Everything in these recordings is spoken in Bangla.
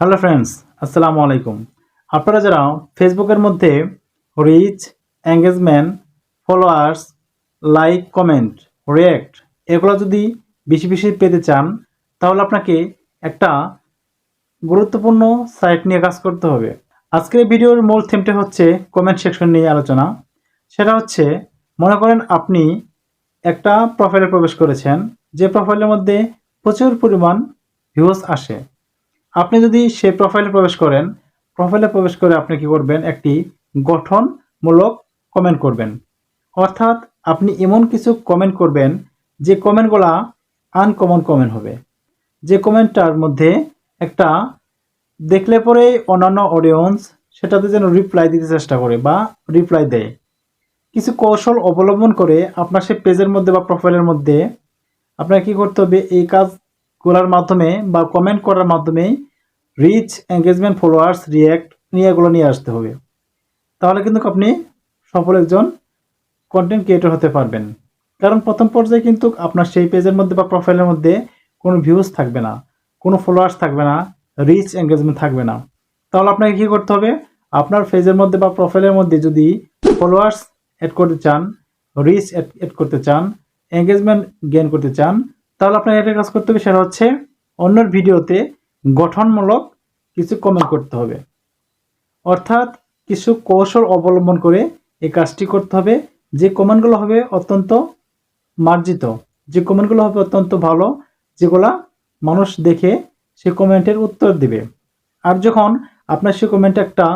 হ্যালো ফ্রেন্ডস, আসসালামু আলাইকুম। আপনারা যারা ফেসবুকের মধ্যে reach engagement followers like comment react এগুলো যদি বেশি বেশি পেতে চান, তাহলে আপনাকে একটা গুরুত্বপূর্ণ সাইট নিয়ে কাজ করতে হবে। আজকের ভিডিওর মূল থিমটা হচ্ছে কমেন্ট সেকশন নিয়ে আলোচনা। সেটা হচ্ছে, মনে করেন আপনি একটা প্রোফাইলে প্রবেশ করেছেন, যে প্রোফাইলের মধ্যে প্রচুর পরিমাণ ভিউজ আসে। আপনি যদি সেই প্রোফাইলে প্রবেশ করেন প্রোফাইলে প্রবেশ করে আপনি কি করবেন? একটি গঠনমূলক কমেন্ট করবেন। অর্থাৎ আপনি এমন কিছু কমেন্ট করবেন, যে কমেন্টগুলা আনকমন কমেন্ট হবে। যে কমেন্টটার মধ্যে একটা দেখলে পরে অন্যান্য অডিয়েন্স সেটাতে যেন রিপ্লাই দিতে চেষ্টা করে বা রিপ্লাই দেয়। কিছু কৌশল অবলম্বন করে আপনার সেই পেজের মধ্যে বা প্রোফাইলের মধ্যে আপনার কি করতে হবে? এই কাজগুলোর মাধ্যমে বা কমেন্ট করার মাধ্যমে রিচ এঙ্গেজমেন্ট ফলোয়ার্স রিয়্যাক্ট নিয়ে এগুলো নিয়ে আসতে হবে। তাহলে কিন্তু আপনি সফল একজন কন্টেন্ট ক্রিয়েটর হতে পারবেন। কারণ প্রথম পর্যায়ে কিন্তু আপনার সেই পেজের মধ্যে বা প্রোফাইলের মধ্যে কোনো ভিউজ থাকবে না, কোনো ফলোয়ার্স থাকবে না রিচ এঙ্গেজমেন্ট থাকবে না। তাহলে আপনাকে কী করতে হবে? আপনার পেজের মধ্যে বা প্রোফাইলের মধ্যে যদি ফলোয়ার্স অ্যাড করতে চান রিচ অ্যাড করতে চান এঙ্গেজমেন্ট গেইন করতে চান, তাহলে আপনাকে একটা কাজ করতে হবে, সেটা হচ্ছে অন্যের ভিডিওতে গঠনমূলক কিছু কমেন্ট করতে হবে। অর্থাৎ কিছু কৌশল অবলম্বন করে এই কাজটি করতে হবে। যে কমেন্টগুলো হবে অত্যন্ত মার্জিত, যে কমেন্টগুলো হবে অত্যন্ত ভালো, যেগুলা মানুষ দেখে সে কমেন্টের উত্তর দিবে। আর যখন আপনার সে কমেন্ট একটা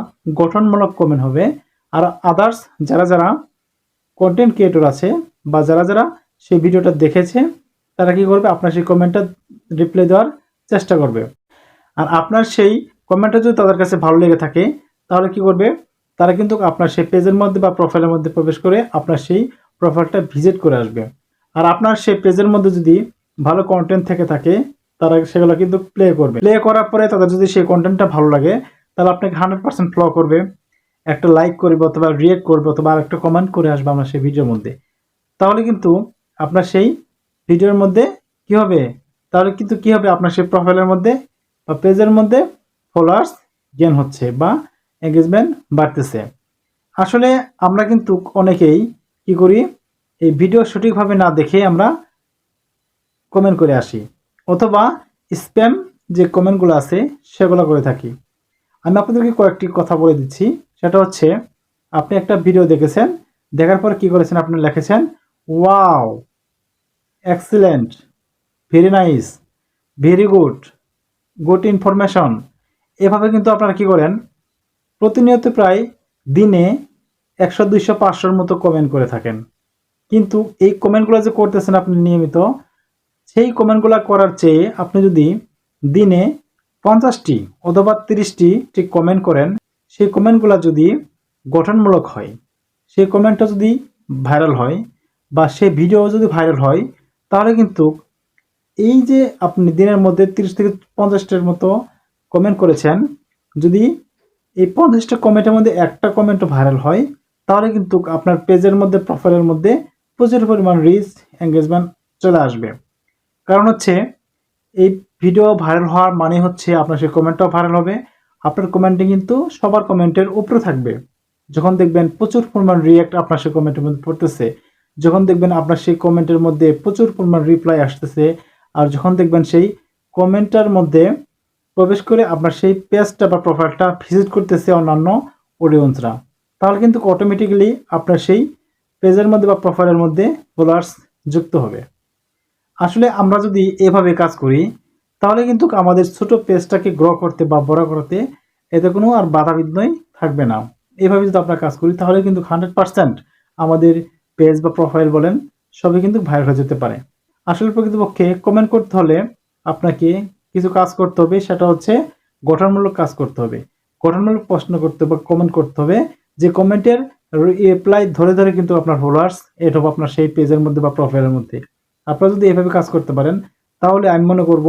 গঠনমূলক কমেন্ট হবে, আর আদার্স যারা যারা কন্টেন্ট ক্রিয়েটর আছে বা যারা যারা সেই ভিডিওটা দেখেছে, তারা কি করবে? আপনার সেই কমেন্টটা রিপ্লাই দেওয়ার চেষ্টা করবে। আর আপনার সেই কমেন্টটা যদি তাদের কাছে ভালো লেগে থাকে, তাহলে কি করবে? তারা কিন্তু আপনার সেই পেজের মধ্যে বা প্রোফাইলের মধ্যে প্রবেশ করে আপনার সেই প্রোফাইলটা ভিজিট করে আসবে। আর আপনার সেই পেজের মধ্যে যদি ভালো কন্টেন্ট থেকে থাকে, তারা সেগুলো কিন্তু প্লে করবে। প্লে করার পরে তাদের যদি সেই কন্টেন্টটা ভালো লাগে, তাহলে আপনাকে হান্ড্রেড পার্সেন্ট ফলো করবে। একটা লাইক করবে অথবা রিয়েক্ট করবে অথবা আর একটা কমেন্ট করে আসবে আপনার সেই ভিডিওর মধ্যে। তাহলে কিন্তু আপনার সেই ভিডিওর মধ্যে কি হবে? তাহলে কিন্তু কি হবে আপনার সেই প্রোফাইলের মধ্যে? বা পেজের মধ্যে ফলোয়ার্স গেন হচ্ছে বা এঙ্গেজমেন্ট বাড়তেছে। আসলে আমরা কিন্তু অনেকেই কি করি, এই ভিডিও সঠিকভাবে না দেখে আমরা কমেন্ট করে আসি অথবা স্প্যাম যে কমেন্টগুলো আছে সেগুলো করে থাকি। আমি আপনাদেরকে কয়েকটি কথা বলে দিচ্ছি। সেটা হচ্ছে, আপনি একটা ভিডিও দেখেছেন, দেখার পর কি করেছেন আপনি লিখেছেন wow excellent very nice very good good information এভাবে কিন্তু আপনারা কি করেন? প্রতিনিয়ত প্রায় দিনে একশো, দুইশো, পাঁচশোর মতো কমেন্ট করে থাকেন। কিন্তু এই কমেন্টগুলো যে করতেছেন আপনি নিয়মিত, সেই কমেন্টগুলো করার চেয়ে আপনি যদি দিনে পঞ্চাশটি অথবা তিরিশটি ঠিক কমেন্ট করেন, সেই কমেন্টগুলো যদি গঠনমূলক হয়, সেই কমেন্টটা যদি ভাইরাল হয় বা সেই ভিডিও যদি ভাইরাল হয়, তাহলে কিন্তু এই যে আপনি দিনের মধ্যে তিরিশ থেকে পঞ্চাশটার মতো কমেন্ট করেছেন, যদি এই পঞ্চাশটা কমেন্টের মধ্যে একটা কমেন্টও ভাইরাল হয়, তাহলে কিন্তু আপনার পেজের মধ্যে প্রোফাইলের মধ্যে প্রচুর পরিমাণ রিচ এঙ্গেজমেন্ট চলে আসবে। কারণ হচ্ছে, এই ভিডিও ভাইরাল হওয়ার মানে হচ্ছে আপনার সেই কমেন্টটাও ভাইরাল হবে, আপনার কমেন্টে কিন্তু সবার কমেন্টের উপরে থাকবে। যখন দেখবেন প্রচুর পরিমাণ রিয়াক্ট আপনার সেই কমেন্টের মধ্যে পড়তেছে, যখন দেখবেন আপনার সেই কমেন্টের মধ্যে প্রচুর পরিমাণ রিপ্লাই আসতেছে আর যখন দেখবেন সেই কমেন্টার মধ্যে প্রবেশ করে আপনার সেই পেজটা বা প্রোফাইলটা ভিজিট করতেছে অন্যান্য অডিয়েন্সরা তাহলে কিন্তু অটোমেটিক্যালি আপনার সেই পেজের মধ্যে বা প্রোফাইলের মধ্যে ফলোয়ার্স যুক্ত হবে। আসলে আমরা যদি এভাবে কাজ করি, তাহলে কিন্তু আমাদের ছোট পেজটাকে গ্রো করতে বা বড় করতে এতে কোনো আর বাধা বিঘ্নই থাকবে না। এভাবে যদি আমরা কাজ করি, তাহলে কিন্তু হান্ড্রেড আমাদের পেজ বা প্রোফাইল বলেন সবই কিন্তু ভাইরাল হয়ে যেতে পারে। আসলে প্রকৃতপক্ষে কমেন্ট করতে হলে আপনাকে কিছু কাজ করতে হবে, সেটা হচ্ছে গঠনমূলক কাজ করতে হবে। গঠনমূলক প্রশ্ন করতে হবে কমেন্ট করতে হবে। যে কমেন্টের রিপ্লাই ধরে ধরে কিন্তু আপনার ফলোয়ার্স এট আপনার সেই পেজের মধ্যে বা প্রোফাইলের মধ্যে। আপনারা যদি এভাবে কাজ করতে পারেন, তাহলে আমি মনে করব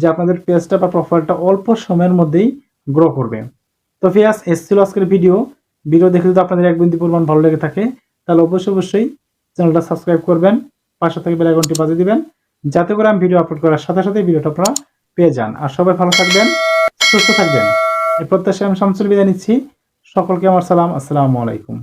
যে আপনাদের পেজটা বা প্রোফাইলটা অল্প সময়ের মধ্যেই গ্রো করবে। তো ফিয়াস এসছিল আজকের ভিডিও ভিডিও দেখে যদি আপনাদের এক বিন্দু পরিমাণ ভালো লেগে থাকে, তাহলে অবশ্যই অবশ্যই চ্যানেলটা সাবস্ক্রাইব করবেন। পাশে থেকে বেল আইকনটি বাজিয়ে দিবেন, যাতে করে আমি ভিডিও আপলোড করার সাথে সাথে ভিডিওটা আপনারা পেয়ে যান। আর সবাই ভালো থাকবেন, সুস্থ থাকবেন। এই প্রত্যাশায় আমি শামসুল বিদায় নিচ্ছি। সকলকে আমার সালাম, আসসালামু আলাইকুম।